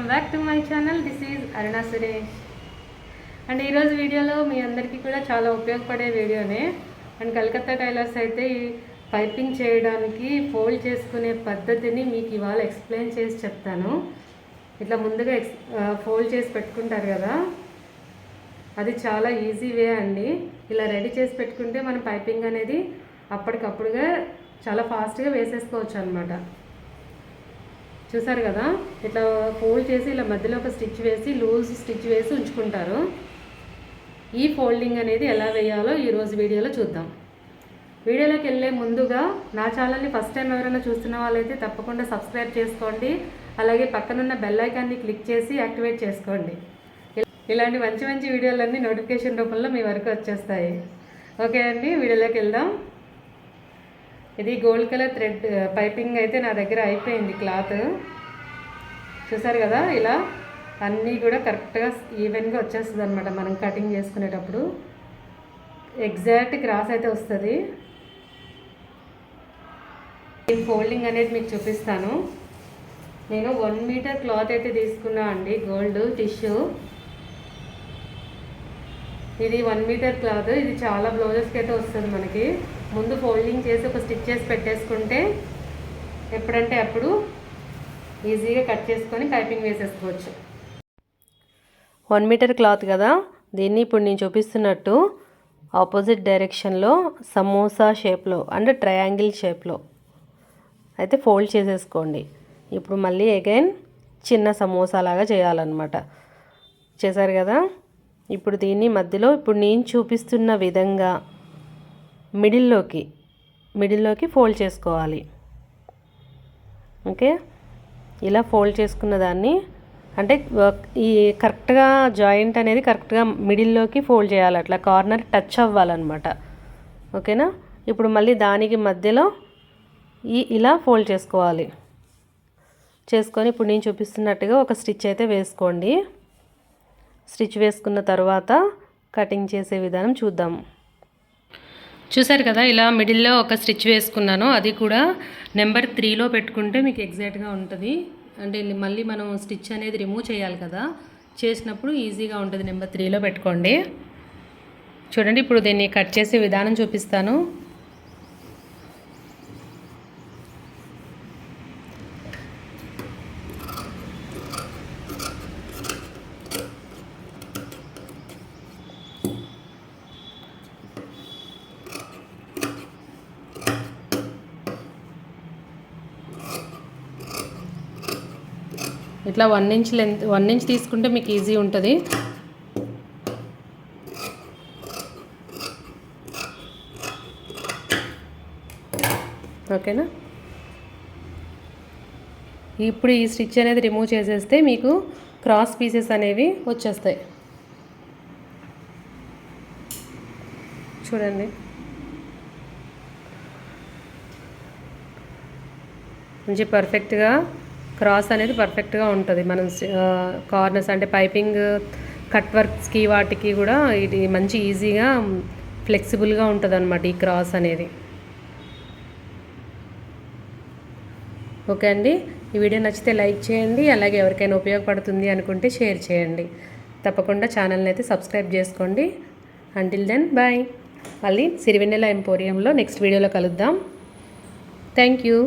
Welcome back to my channel. This is Aruna Suresh and ఈరోజు వీడియోలో మీ అందరికీ కూడా చాలా ఉపయోగపడే వీడియోనే. అండ్ కలకత్తా టైలర్స్ అయితే ఈ పైపింగ్ చేయడానికి ఫోల్డ్ చేసుకునే పద్ధతిని మీకు ఇవాళ ఎక్స్ప్లెయిన్ చేసి చెప్తాను. ఇట్లా ముందుగా ఎక్స్ ఫోల్డ్ చేసి పెట్టుకుంటారు కదా. అది చాలా ఈజీ వే అండి. ఇలా రెడీ చేసి పెట్టుకుంటే మనం పైపింగ్ అనేది అప్పటికప్పుడుగా చాలా ఫాస్ట్గా వేసేసుకోవచ్చు అనమాట చూసారు కదా? ఇట్లా ఫోల్డ్ చేసి ఇలా మధ్యలో ఒక స్టిచ్ వేసి లూజ్ స్టిచ్ వేసి ఉంచుకుంటారు. ఈ ఫోల్డింగ్ అనేది ఎలా వేయాలో ఈరోజు వీడియోలో చూద్దాం. వీడియోలోకి వెళ్ళే ముందుగా నా ఛానల్ని ఫస్ట్ టైం ఎవరైనా చూస్తున్న వాళ్ళైతే తప్పకుండా సబ్స్క్రైబ్ చేసుకోండి. అలాగే పక్కనున్న బెల్ ఐకాన్ని క్లిక్ చేసి యాక్టివేట్ చేసుకోండి. ఇలాంటి మంచి మంచి వీడియోలన్నీ నోటిఫికేషన్ రూపంలో మీ వరకు వచ్చేస్తాయి. ఓకే అండి వీడియోలోకి వెళ్దాం. ఇది గోల్డ్ కలర్ థ్రెడ్ పైపింగ్ అయితే నా దగ్గర అయిపోయింది క్లాత్. చూసారు కదా ఇలా అన్నీ కూడా కరెక్ట్గా ఈవెన్గా వచ్చేస్తుంది అనమాట మనం కటింగ్ చేసుకునేటప్పుడు. ఎగ్జాక్ట్ క్రాస్ అయితే వస్తుంది. దీని ఫోల్డింగ్ అనేది మీకు చూపిస్తాను. నేను వన్ మీటర్ క్లాత్ అయితే తీసుకున్నా అండి గోల్డ్ టిష్యూ ఇది వన్ మీటర్ క్లాత్ ఇది చాలా బ్లౌజెస్కి అయితే వస్తుంది మనకి. ముందు ఫోల్డింగ్ చేసి ఒక స్టిచ్ చేసి పెట్టేసుకుంటే ఎప్పుడంటే అప్పుడు ఈజీగా కట్ చేసుకొని పైపింగ్ వేసేసుకోవచ్చు. వన్ మీటర్ క్లాత్ కదా దీన్ని ఇప్పుడు నేను చూపిస్తున్నట్టు ఆపోజిట్ డైరెక్షన్లో సమోసా షేప్లో అంటే ట్రయాంగిల్ షేప్లో అయితే ఫోల్డ్ చేసేసుకోండి. ఇప్పుడు మళ్ళీ అగైన్ చిన్న సమోసా లాగా చేయాలన్నమాట. చేశారు కదా? ఇప్పుడు దీన్ని మధ్యలో ఇప్పుడు నేను చూపిస్తున్న విధంగా మిడిల్లోకి మిడిల్లోకి ఫోల్డ్ చేసుకోవాలి. ఓకే? ఇలా ఫోల్డ్ చేసుకున్న దాన్ని అంటే ఈ కరెక్ట్గా జాయింట్ అనేది కరెక్ట్గా మిడిల్లోకి ఫోల్డ్ చేయాలి. అట్లా కార్నర్ టచ్ అవ్వాలన్నమాట. ఓకేనా? ఇప్పుడు మళ్ళీ దానికి మధ్యలో ఈ ఇలా ఫోల్డ్ చేసుకోవాలి. చేసుకొని ఇప్పుడు నేను చూపిస్తున్నట్టుగా ఒక స్టిచ్ అయితే వేసుకోండి. స్టిచ్ వేసుకున్న తర్వాత కటింగ్ చేసే విధానం చూద్దాం. చూసారు కదా ఇలా మిడిల్లో ఒక స్టిచ్ వేసుకున్నాను. అది కూడా నెంబర్ త్రీలో పెట్టుకుంటే మీకు ఎగ్జాక్ట్గా ఉంటుంది. అంటే మళ్ళీ మనం స్టిచ్ అనేది రిమూవ్ చేయాలి కదా. చేసినప్పుడు ఈజీగా ఉంటుంది నెంబర్ త్రీలో పెట్టుకోండి. చూడండి ఇప్పుడు దీన్ని కట్ చేసే విధానం చూపిస్తాను. ఇట్లా one inch length one inch తీసుకుంటే మీకు ఈజీ ఉంటుంది. ఓకేనా? ఇప్పుడు ఈ స్టిచ్ అనేది రిమూవ్ చేసేస్తే మీకు క్రాస్ పీసెస్ అనేవి వచ్చేస్తాయి. చూడండి. మంచి పర్ఫెక్ట్గా క్రాస్ అనేది పర్ఫెక్ట్గా ఉంటుంది. మనం కార్నర్స్ అంటే పైపింగ్ కట్ వర్క్స్కి వాటికి కూడా ఇది మంచి ఈజీగా ఫ్లెక్సిబుల్గా ఉంటుంది అనమాట ఈ క్రాస్ అనేది. ఓకే అండి. ఈ వీడియో నచ్చితే లైక్ చేయండి అలాగే ఎవరికైనా ఉపయోగపడుతుంది అనుకుంటే షేర్ చేయండి. తప్పకుండా ఛానల్ని అయితే సబ్స్క్రైబ్ చేసుకోండి. అంటిల్ దెన్ బాయ్ మళ్ళీ సిరివెన్నెల ఎంపోరియంలో నెక్స్ట్ వీడియోలో కలుద్దాం. Thank you